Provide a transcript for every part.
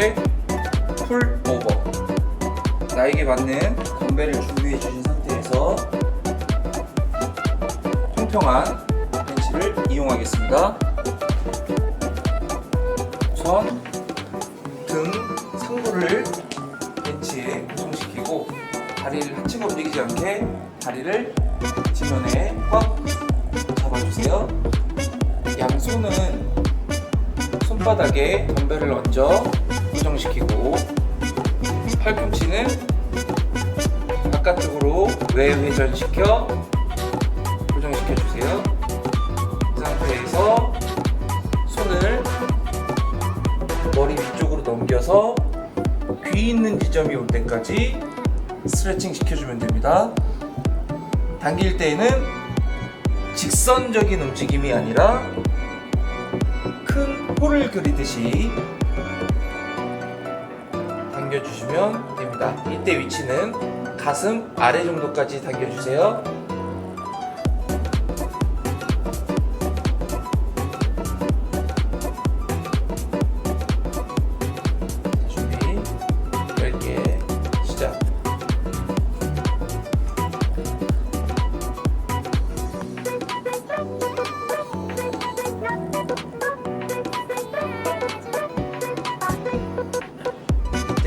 번째 풀 오버 나에게 맞는 덤벨을 준비해 주신 상태에서 평평한 벤치를 이용하겠습니다. 우선 등 상부를 벤치에 고정시키고 다리를 하체가 움직이지 않게 다리를 지면에 꽉 잡아주세요. 양손은 손바닥에 덤벨을 얹어 고정시키고 팔꿈치는 바깥쪽으로 외회전시켜 고정시켜 주세요. 이 상태에서 손을 머리 위쪽으로 넘겨서 귀 있는 지점이 올 때까지 스트레칭 시켜주면 됩니다. 당길 때에는 직선적인 움직임이 아니라 큰 홀을 그리듯이 당겨주시면 됩니다. 이때 위치는 가슴 아래 정도까지 당겨주세요.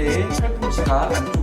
이때 팔꿈치가 안쪽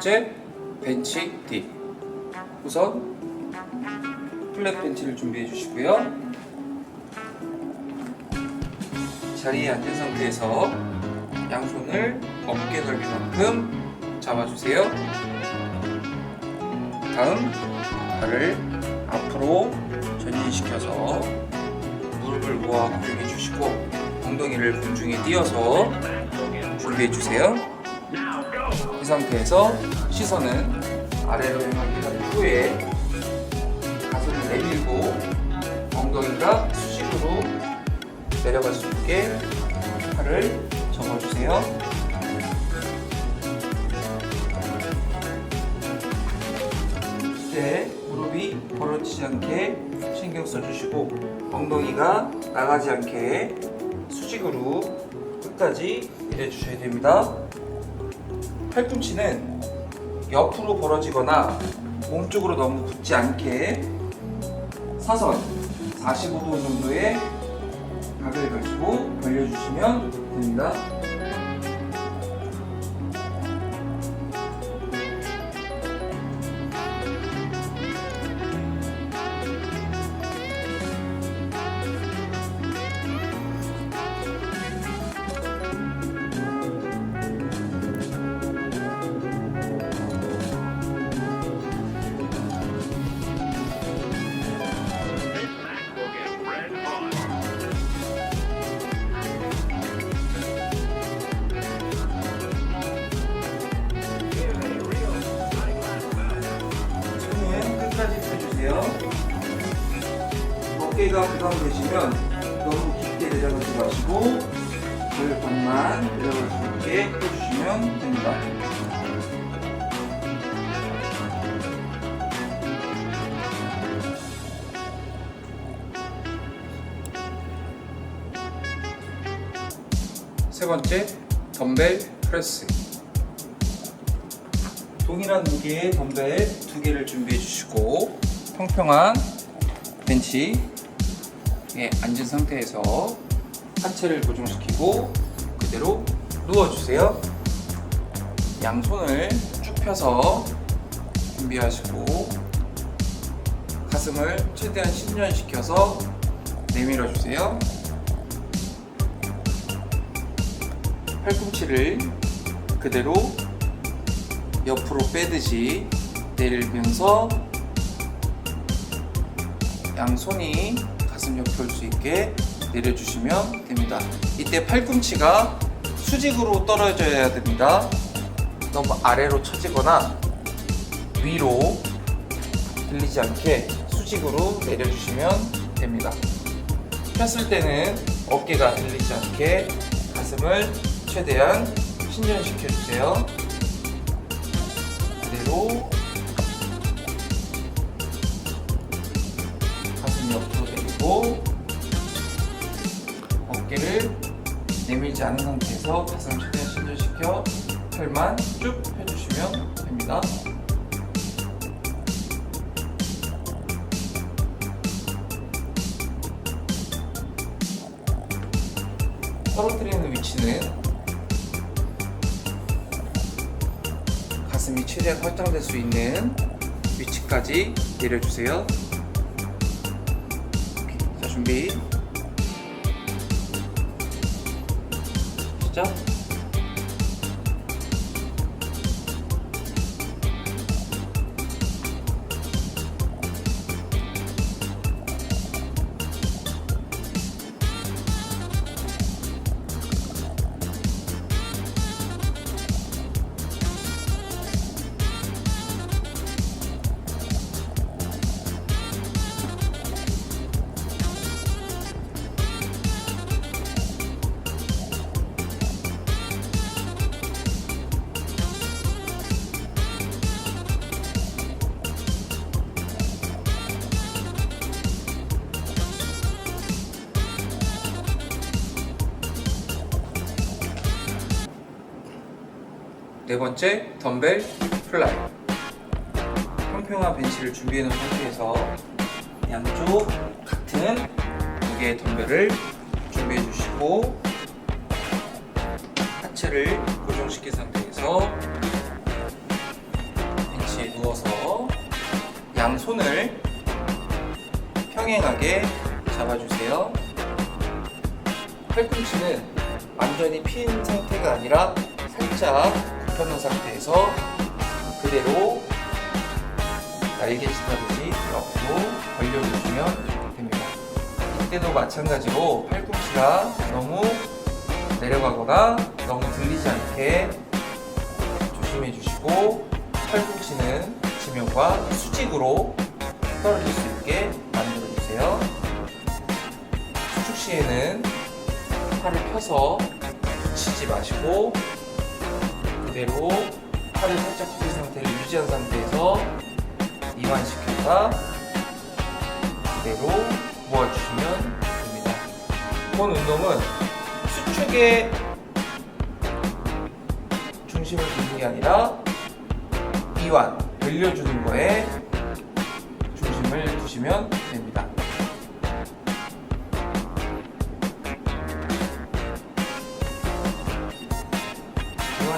번째 벤치 딥 우선 플랫 벤치를 준비해 주시고요. 자리에 앉은 상태에서 양손을 어깨 넓이만큼 잡아주세요. 다음 발을 앞으로 전진시켜서 무릎을 모아 고정해 주시고 엉덩이를 공중에 띄어서 준비해 주세요 이 상태에서 시선은 아래로 향하게 한 후에 가슴을 내밀고 엉덩이가 수직으로 내려갈 수 있게 팔을 접어주세요. 이때 무릎이 벌어지지 않게 신경 써주시고 엉덩이가 나가지 않게 수직으로 끝까지 일해주셔야 됩니다. 팔꿈치는 옆으로 벌어지거나 몸쪽으로 너무 붙지 않게 사선 45도 정도의 각을 가지고 벌려주시면 됩니다. 주세요. 어깨가 부담되시면 너무 깊게 내려가지 마시고 절반만 내려갈 수 있게 해주시면 됩니다. 세 번째, 덤벨 프레스. 동일한 무게의 덤벨 두 개를 준비해 주시고 평평한 벤치에 앉은 상태에서 하체를 고정시키고 그대로 누워주세요. 양손을 쭉 펴서 준비하시고 가슴을 최대한 신전시켜서 내밀어 주세요. 팔꿈치를 그대로 옆으로 빼듯이 내리면서 양손이 가슴 옆에 올 수 있게 내려주시면 됩니다. 이때 팔꿈치가 수직으로 떨어져야 됩니다. 너무 아래로 처지거나 위로 들리지 않게 수직으로 내려주시면 됩니다. 폈을 때는 어깨가 들리지 않게 가슴을 최대한 신전시켜 주세요. 그대로 옆으로 내리고 어깨를 내밀지 않은 상태에서 가슴을 최대한 신전시켜 털만 쭉 펴주시면 됩니다. 떨어뜨리는 위치는 가슴이 최대한 확장될 수 있는 위치까지 내려주세요. 준비. 시작. 네 번째 덤벨 플라이. 평평한 벤치를 준비해 놓은 상태에서 양쪽 같은 두 개의 덤벨을 준비해 주시고 하체를 고정시킨 상태에서 벤치에 누워서 양손을 평행하게 잡아주세요. 팔꿈치는 완전히 핀 상태가 아니라 살짝 굽혀놓은 상태에서 그대로 날개 짓 하듯이 옆으로 벌려주시면 됩니다. 이때도 마찬가지로 팔꿈치가 너무 내려가거나 너무 들리지 않게 조심해 주시고 팔꿈치는 지면과 수직으로 떨어질 수 있게 만들어 주세요. 수축 시에는 팔을 펴서 붙이지 마시고 그대로 팔을 살짝 굽힌 상태를 유지한 상태에서 이완시켰다 그대로 모아주시면 됩니다. 이번 운동은 수축에 중심을 두는 게 아니라 이완, 늘려주는 거에 중심을 두시면 됩니다.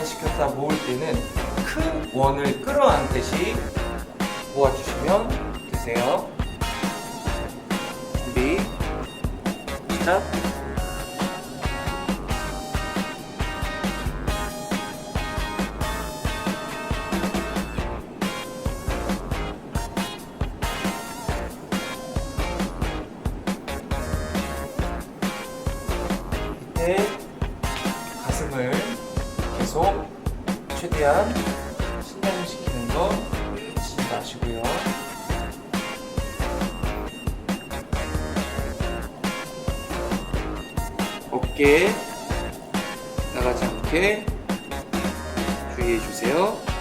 이완시켰다 모을 때는 큰 원을 끌어안듯이 모아주시면 되세요. 준비, 시작. 최대한 신장시키는 거 잊지 마시고요. 어깨 나가지 않게 주의해 주세요.